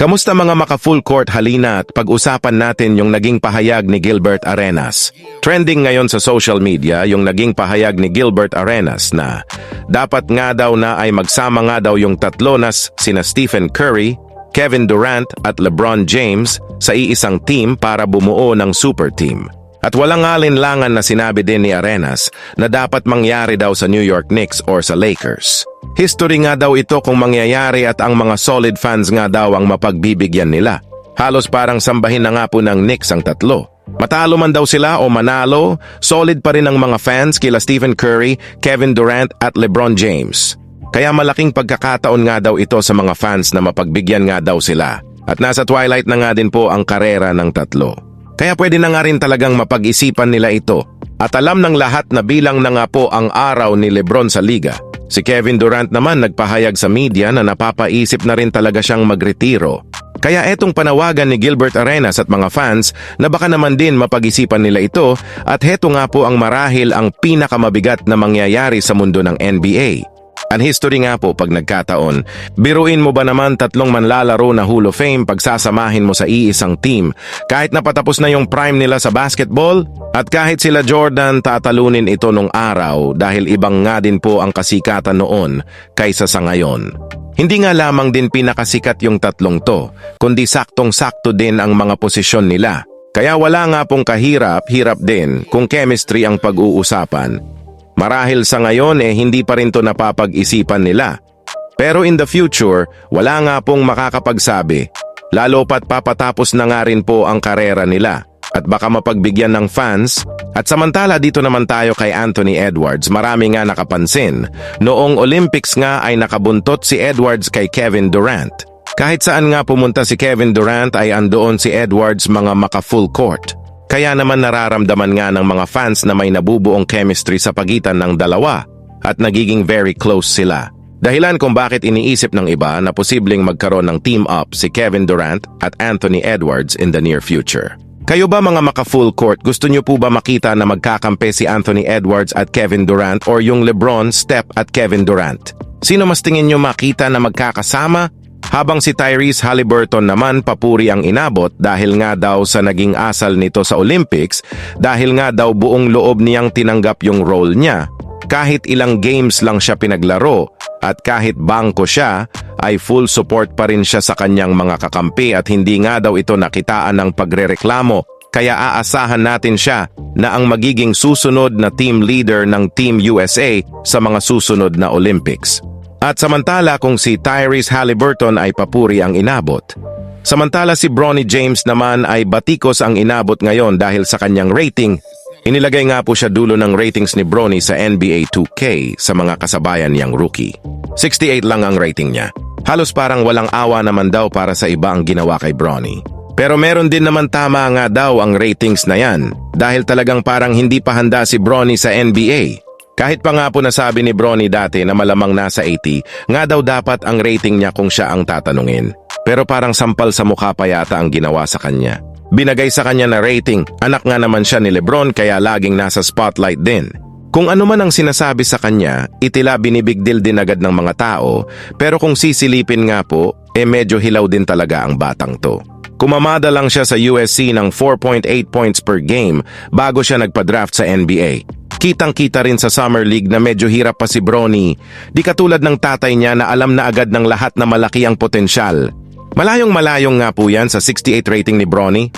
Kamusta mga maka-full court halina at pag-usapan natin yung naging pahayag ni Gilbert Arenas. Trending ngayon sa social media yung naging pahayag ni Gilbert Arenas na dapat nga daw na ay magsama nga daw yung tatlo na sina Stephen Curry, Kevin Durant at LeBron James sa iisang team para bumuo ng super team. At walang alinlangan na sinabi din ni Arenas na dapat mangyari daw sa New York Knicks or sa Lakers. History nga daw ito kung mangyayari at ang mga solid fans nga daw ang mapagbibigyan nila. Halos parang sambahin na nga po ng Knicks ang tatlo. Matalo man daw sila o manalo, solid pa rin ang mga fans kila Stephen Curry, Kevin Durant at LeBron James. Kaya malaking pagkakataon nga daw ito sa mga fans na mapagbigyan nga daw sila. At nasa twilight na nga din po ang karera ng tatlo. Kaya pwede na nga rin talagang mapag-isipan nila ito. At alam ng lahat na bilang na nga po ang araw ni Lebron sa liga. Si Kevin Durant naman nagpahayag sa media na napapaisip na rin talaga siyang magretiro. Kaya etong panawagan ni Gilbert Arenas at mga fans na baka naman din mapag-isipan nila ito at heto nga po ang marahil ang pinakamabigat na mangyayari sa mundo ng NBA. Ang history nga po pag nagkataon, biruin mo ba naman tatlong manlalaro na Hall of Fame pagsasamahin mo sa iisang team kahit napatapos na yung prime nila sa basketball? At kahit sila Jordan tatalunin ito nung araw dahil ibang nga din po ang kasikatan noon kaysa sa ngayon. Hindi nga lamang din pinakasikat yung tatlong to, kundi saktong-sakto din ang mga posisyon nila. Kaya wala nga pong kahirap-hirap din kung chemistry ang pag-uusapan Marahil sa ngayon eh hindi pa rin to napapag-isipan nila. Pero in the future, wala nga pong makakapagsabi. Lalo pat papatapos na nga rin po ang karera nila at baka mapagbigyan ng fans. At samantala dito naman tayo kay Anthony Edwards, marami nga nakapansin. Noong Olympics nga ay nakabuntot si Edwards kay Kevin Durant. Kahit saan nga pumunta si Kevin Durant ay andoon si Edwards mga maka-full court. Kaya naman nararamdaman nga ng mga fans na may nabubuong chemistry sa pagitan ng dalawa at nagiging very close sila. Dahilan kung bakit iniisip ng iba na posibleng magkaroon ng team-up si Kevin Durant at Anthony Edwards in the near future. Kayo ba mga maka-full court, gusto niyo po ba makita na magkakampi si Anthony Edwards at Kevin Durant or yung LeBron, Steph at Kevin Durant? Sino mas tingin niyo makita na magkakasama habang si Tyrese Halliburton naman papuri ang inabot dahil nga daw sa naging asal nito sa Olympics dahil nga daw buong loob niyang tinanggap yung role niya. Kahit ilang games lang siya pinaglaro at kahit bangko siya ay full support pa rin siya sa kanyang mga kakampi at hindi nga daw ito nakitaan ng pagrereklamo kaya aasahan natin siya na ang magiging susunod na team leader ng Team USA sa mga susunod na Olympics. At samantala kung si Tyrese Halliburton ay papuri ang inabot, samantala si Bronny James naman ay batikos ang inabot ngayon dahil sa kanyang rating, inilagay nga po siya dulo ng ratings ni Bronny sa NBA 2K sa mga kasabayan niyang rookie. 68 lang ang rating niya. Halos parang walang awa naman daw para sa iba ang ginawa kay Bronny. Pero meron din naman tama nga daw ang ratings na yan dahil talagang parang hindi pa handa si Bronny sa NBA. Kahit pa nga po nasabi ni Bronny dati na malamang nasa 80, nga daw dapat ang rating niya kung siya ang tatanungin. Pero parang sampal sa mukha pa yata ang ginawa sa kanya. Binagay sa kanya na rating, anak nga naman siya ni Lebron kaya laging nasa spotlight din. Kung ano man ang sinasabi sa kanya, itila binibigdil din agad ng mga tao, pero kung sisilipin nga po, eh medyo hilaw din talaga ang batang to. Kumamada lang siya sa USC ng 4.8 points per game bago siya nagpa-draft sa NBA. Kitang-kita rin sa Summer League na medyo hirap pa si Bronny. Di katulad ng tatay niya na alam na agad ng lahat na malaki ang potensyal. Malayong malayong nga po yan sa 68 rating ni Bronny.